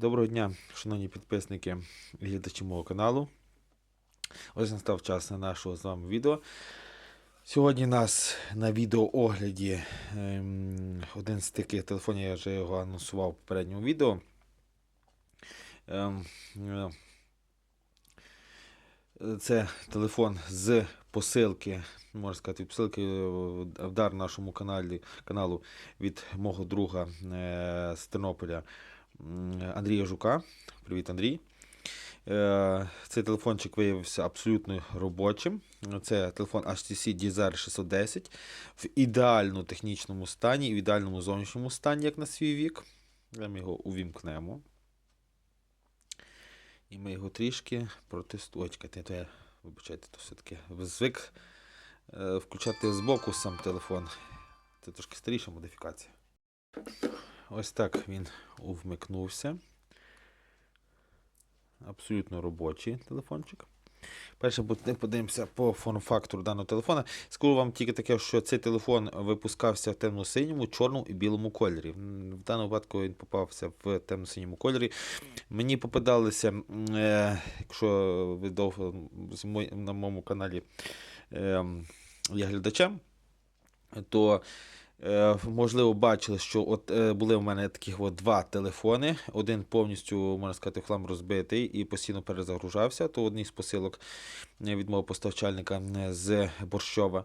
Доброго дня, шановні підписники і глядачі мого каналу. Ось настав час на нашого з вами відео. Сьогодні у нас на відеоогляді ем, один з таких телефонів, я вже його анонсував в попередньому відео. Ем, е, це телефон з посилки, можна сказати, від посилки е, в дар нашому каналі, каналу від мого друга е, з Тернополя Андрія Жука. Привіт, Андрій. Е, Цей телефончик виявився абсолютно робочим. Це телефон HTC DZR 610 в ідеально технічному стані і в ідеальному зовнішньому стані, як на свій вік. Ми його увімкнемо. І ми його трішки протестуємо. То я, вибачайте, то все-таки звик е, включати збоку сам телефон. Це трошки старіша модифікація. Ось так він увмикнувся. Абсолютно робочий телефончик. Перше подивимося по форм-фактору даного телефона. Скажу вам тільки таке, що цей телефон випускався в темно-синьому, чорному і білому кольорі. В даному випадку він попався в темно-синьому кольорі. Мені попадалися, е, якщо ви довго на моєму каналі е, є глядачем, то можливо бачили, що от е, були в мене таких от два телефони. Один повністю, можна сказати, хлам розбитий і постійно перезагружався. То одній з посилок е, від мого постачальника е, з Борщова.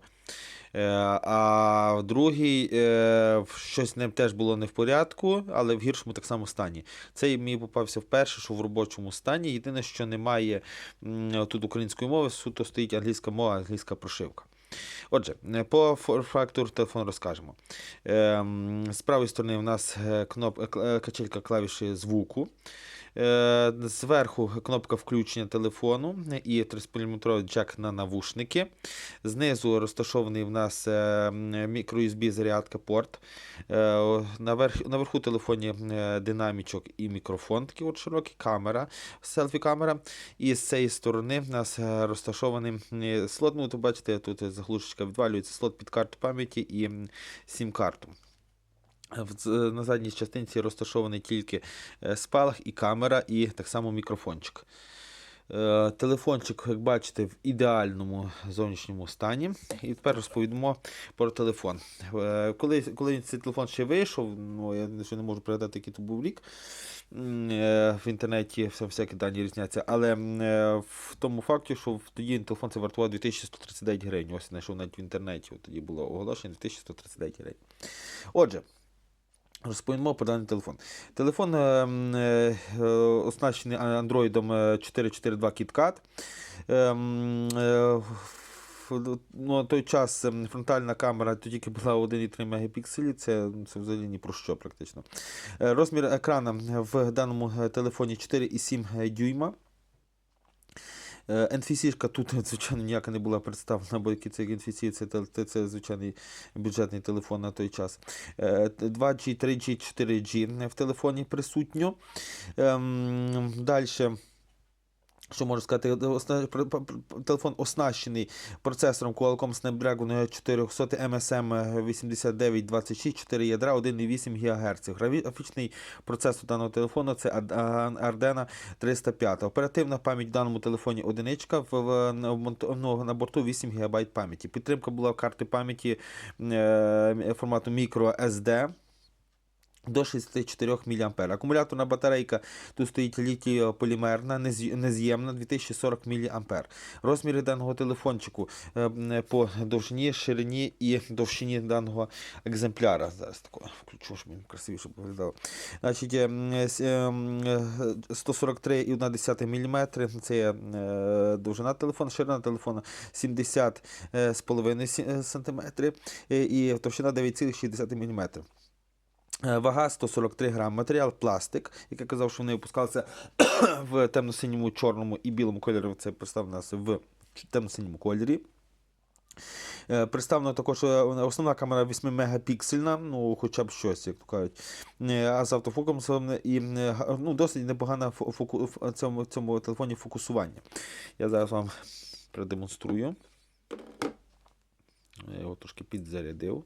Е, А другий е, щось ним теж було не в порядку, але в гіршому так само стані. Цей мені попався вперше, що в робочому стані. Єдине, що немає тут української мови, суто стоїть англійська мова, англійська прошивка. Отже, е, по фактуру телефону розкажемо. Ем, З правої сторони у нас е, кноп, е, качелька клавіші звуку. Зверху кнопка включення телефону і 3,5 джек на навушники. Знизу розташований в нас мікро-USB зарядка порт. Наверх, наверху телефоні динамічок і мікрофон, такий от широкий, камера, селфі-камера. І з цієї сторони в нас розташований слот. Ну, то бачите, тут заглушечка відвалюється, слот під карту пам'яті і сім-карту. На задній частинці розташований тільки е, спалах і камера, і так само мікрофончик. Е, Телефончик, як бачите, в ідеальному зовнішньому стані. І тепер розповімо про телефон. Е, Коли, коли цей телефон ще вийшов, ну я ще не можу пригадати, який то був рік. е, В інтернеті всякі дані різняться. Але в тому факті, що тоді телефон це вартував 2139 гривень. Ось знайшов навіть в інтернеті. От тоді було оголошення 2139 гривень. Отже. Розповімо про даний телефон. Телефон е, е, е, оснащений Android е, 442 KitKat. Е, е, ну, на той час ем, фронтальна камера тільки була 1,3 мегапікселі, це, це взагалі ні про що практично. Е, Розмір екрана в даному е, телефоні 4,7 дюйма. Е, NFC-шка тут, звичайно, ніяка не була представлена, бо який це NFC, це, це, звичайний бюджетний телефон на той час. Е, 2G, 3G, 4G в телефоні присутньо. Ем, Далі. Що можу сказати, телефон оснащений процесором Qualcomm Snapdragon 400 MSM 8926, 4 ядра, 1,8 ГГц. Графічний процесор даного телефону це Ardena 305. Оперативна пам'ять в даному телефоні одиничка, в, в, на, ну, на борту 8 ГБ пам'яті. Підтримка була карти пам'яті е, формату microSD. До 64 мА. Акумуляторна батарейка тут стоїть літіополімерна, нез'ємна 2040 мА. Розміри даного телефончику е, по довжині, ширині і довжині даного екземпляра. Зараз тако включу, щоб він красивіше виглядало. Значить, е, м, с- е, м, е, 143,1 мм. Це є, е, довжина телефону, ширина телефону 70,5 см і товщина 9,6 мм. Е, Вага 143 грам. Матеріал пластик, як я казав, що вони випускалися в темно-синьому, чорному і білому кольорі. Це представлено у нас в темно-синьому кольорі. Е, Представлено також е, основна камера 8 мегапіксельна, ну хоча б щось, як то кажуть. А з автофокусом і ну, досить непогане фоку- в цьому, цьому телефоні фокусування. Я зараз вам продемонструю. Я його трошки підзарядив.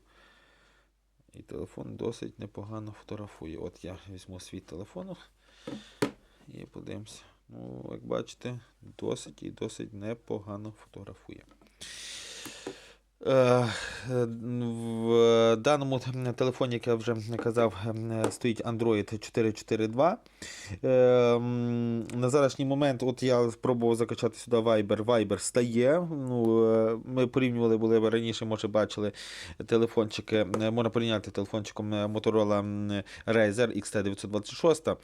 І телефон досить непогано фотографує. От я візьму свій телефон. і подивимося. Ну, як бачите, досить і досить непогано фотографує. Е, В даному телефоні, як я вже казав, стоїть Android 442. Е, На зараз момент, от я спробував закачати сюди Viber. Viber стає. Ну, е, ми порівнювали, були ви раніше, може, бачили телефончики. Можна порівняти телефончиком Motorola Razer XT926.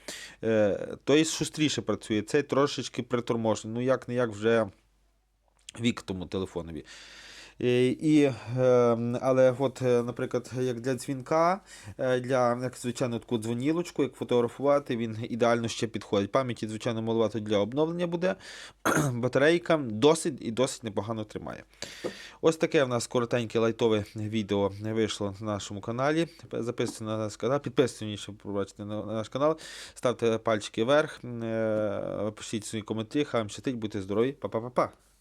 Е, Той шустріше працює, цей трошечки приторможений. Ну, як не як вже вік тому телефонові. Е, І, е, але, от, е, наприклад, як для дзвінка, е, для як звичайно таку дзвонілочку, як фотографувати, він ідеально ще підходить. Пам'яті, звичайно, маловато для обновлення буде. Батарейка досить і досить непогано тримає. Ось таке в нас коротеньке лайтове відео вийшло на нашому каналі. Записуйтесь на наш канал, підписуйтесь, пробачте, на на наш канал, ставте пальчики вверх, пишіть свої коментарі, хай вам щастить, будьте здорові, па-па-па-па.